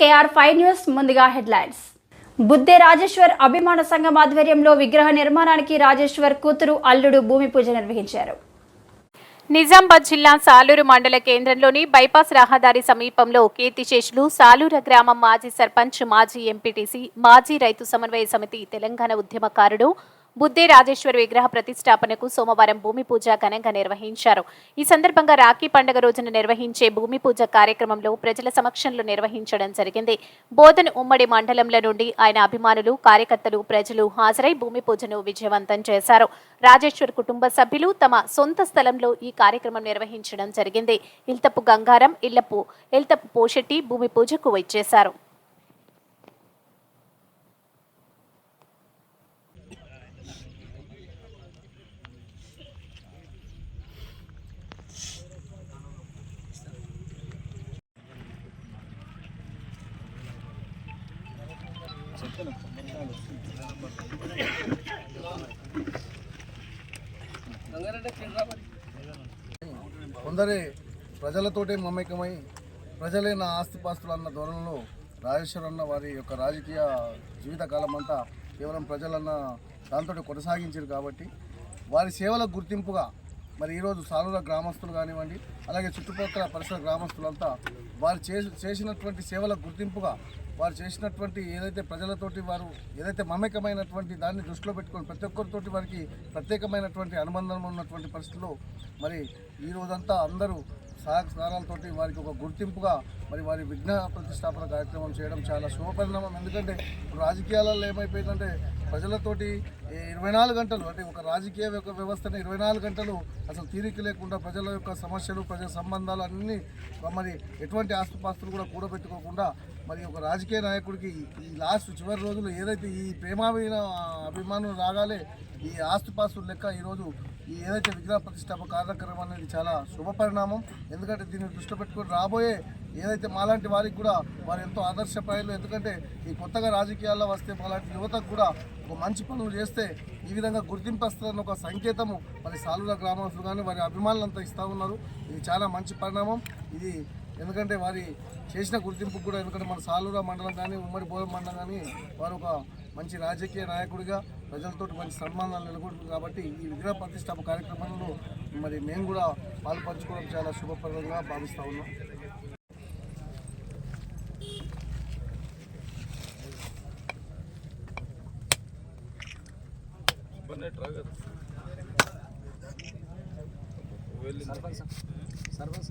KR five news ముందుగా headlines. Budde Rajeshwar అభిమాన సంఘం ఆధ్వర్యంలో విగ్రహ నిర్మాణానికి రాజేశ్వర్ కూతురు అల్లుడు భూమి పూజ నిర్వహించారు. నిజామాబాద్ జిల్లా సాలూరు మండల కేంద్రంలోని బైపాస్ రహదారి సమీపంలో కీర్తిశేషులు సాలూర గ్రామం మాజీ సర్పంచ్ మాజీ ఎంపీటీసీ మాజీ రైతు సమన్వయ సమితి తెలంగాణ ఉద్యమకారుడు బుద్ధే రాజేశ్వరి విగ్రహ ప్రతిష్టాపనకు సోమవారం భూమి పూజ ఘనంగా నిర్వహించారు. ఈ సందర్భంగా రాఖీ పండుగ రోజున నిర్వహించే భూమి పూజ కార్యక్రమంలో ప్రజల సమక్షంలో నిర్వహించడం జరిగింది. బోధన్ ఉమ్మడి మండలంలో నుండి ఆయన అభిమానులు కార్యకర్తలు ప్రజలు హాజరై భూమి పూజను విజయవంతం చేశారు. రాజేశ్వర్ కుటుంబ సభ్యులు తమ సొంత స్థలంలో ఈ కార్యక్రమం నిర్వహించడం జరిగింది. ఇల్తపు గంగారం ఇల్లపు ఇల్తపు పోషెట్టి భూమి పూజకు వచ్చేశారు. కొందరి ప్రజలతోటే మమేకమై ప్రజలే నా ఆస్తిపాస్తులు అన్న ధోరణిలో రాజేశ్వరన్న వారి యొక్క రాజకీయ జీవితకాలం అంతా కేవలం ప్రజలన్న దాంతో కొనసాగించారు కాబట్టి వారి సేవల గుర్తింపుగా మరి ఈరోజు సాలూర గ్రామస్తులు కానివ్వండి అలాగే చుట్టుపక్కల పరిసర గ్రామస్తులంతా వారు చేసి చేసినటువంటి సేవల గుర్తింపుగా వారు చేసినటువంటి ఏదైతే ప్రజలతోటి వారు ఏదైతే మమేకమైనటువంటి దాన్ని దృష్టిలో పెట్టుకొని ప్రతి ఒక్కరితోటి వారికి ప్రత్యేకమైనటువంటి అనుబంధం ఉన్నటువంటి పరిస్థితుల్లో మరి ఈ రోజంతా అందరూ సహకారాలతోటి వారికి ఒక గుర్తింపుగా మరి వారి విఘ్న ప్రతిష్టాపన కార్యక్రమం చేయడం చాలా శుభపరిణామం. ఎందుకంటే రాజకీయాలలో ఏమైపోయిందంటే ప్రజలతోటి ఈ ఇరవై నాలుగు గంటలు అంటే ఒక రాజకీయ యొక్క వ్యవస్థను ఇరవై నాలుగు గంటలు అసలు తీరిక లేకుండా ప్రజల యొక్క సమస్యలు ప్రజల సంబంధాలు అన్నీ మరి ఎటువంటి ఆస్తుపాస్తులు కూడా కూడబెట్టుకోకుండా మరి ఒక రాజకీయ నాయకుడికి ఈ లాస్ట్ చివరి రోజులు ఏదైతే ఈ ప్రేమాభిన అభిమానులు రాగాలే ఈ ఆస్తుపాస్తులు లెక్క ఈరోజు ఈ ఏదైతే విగ్రహ ప్రతిష్టాప కార్యక్రమం అనేది చాలా శుభ పరిణామం ఎందుకంటే దీన్ని దృష్టిలో పెట్టుకొని రాబోయే ఏదైతే మాలాంటి వారికి కూడా వారు ఎంతో ఆదర్శప్రాయాలు ఎందుకంటే ఈ కొత్తగా రాజకీయాల్లో వస్తే మాలాంటి యువతకు కూడా ఒక మంచి పనులు చేస్తే ఈ విధంగా గుర్తింపు వస్తుందన్న ఒక సంకేతము మరి సాలుల గ్రామస్తులు కానీ వారి అభిమానులంతా ఇస్తూ ఉన్నారు. ఇది చాలా మంచి పరిణామం. ఇది ఎందుకంటే వారి చేసిన గుర్తింపు కూడా ఎందుకంటే మన సాలూరా మండలం కానీ ఉమ్మడి బోధం మండలం కానీ వారు ఒక మంచి రాజకీయ నాయకుడిగా ప్రజలతో మంచి సన్మానాలు నెలకొంటుంది కాబట్టి ఈ విగ్రహ ప్రతిష్టాప కార్యక్రమంలో మరి మేము కూడా పాల్పంచుకోవడం చాలా శుభప్రదంగా భావిస్తూ ఉన్నాం. ಸರ್ಪಂಚ್ ಸರ್ಪಂಚ್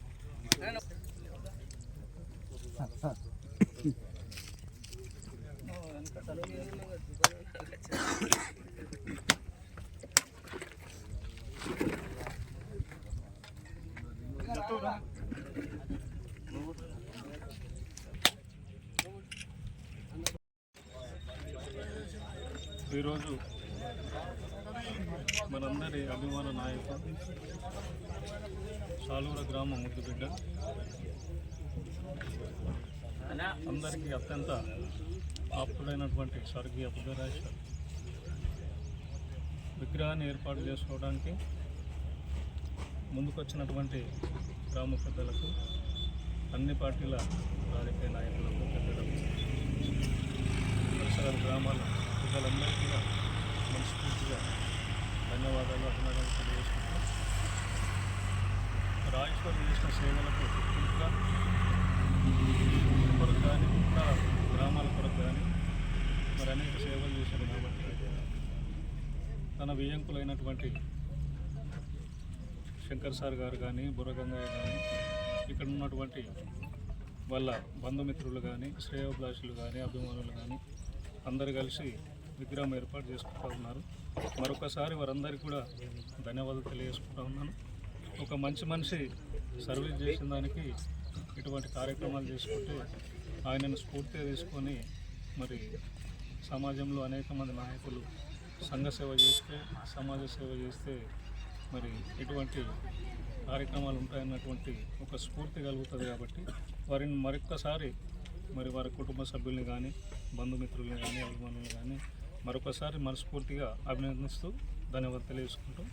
ఈరోజు మనందరి అభిమాన నాయకుడు సాలూర గ్రామ ముద్దుబిడ్డ అందరికీ అత్యంత ఆప్తుడైనటువంటి స్వర్గీయ బుద్ధరాజేశ్వర్ విగ్రహాన్ని ఏర్పాటు చేసుకోవడానికి ముందుకొచ్చినటువంటి గ్రామ పెద్దలకు అన్ని పార్టీల రాజకీయ నాయకులకు పెద్దలకు పరిసర గ్రామాల ప్రజలందరికీ మనస్ఫూర్తిగా ధన్యవాదాలు అభినందనలు తెలియజేసుకుంటూ రాజేశ్వర్ చేసిన సేవలకు గుర్తింపుగా కొరకు కానీ ఇంకా గ్రామాల కొరకు కానీ మరి అనేక సేవలు చేశారు కాబట్టి తన వియ్యంకులైనటువంటి శంకర్ సార్ గారు కానీ బుర్రగంగయ్య కానీ ఇక్కడ ఉన్నటువంటి వాళ్ళ బంధుమిత్రులు కానీ శ్రేయోభిలాషులు కానీ అభిమానులు కానీ అందరు కలిసి విగ్రహం ఏర్పాటు చేసుకుంటూ ఉన్నారు. మరొకసారి వారందరికీ కూడా ధన్యవాదాలు తెలియజేసుకుంటా ఉన్నాను. ఒక మంచి మనిషి సర్వీస్ చేసిన దానికి ఇటువంటి కార్యక్రమాలు చేసుకుంటే ఆయనను స్ఫూర్తిగా తీసుకొని మరి సమాజంలో అనేక మంది నాయకులు సంఘ సేవ చేస్తే సమాజ సేవ చేస్తే మరి ఎటువంటి కార్యక్రమాలు ఉంటాయన్నటువంటి ఒక స్ఫూర్తి కలుగుతుంది కాబట్టి వారిని మరొక్కసారి మరి వారి కుటుంబ సభ్యుల్ని కానీ బంధుమిత్రుల్ని కానీ అభిమానులు కానీ మరొకసారి మనస్ఫూర్తిగా అభినందిస్తూ ధన్యవాదాలు తెలియజేసుకుంటూ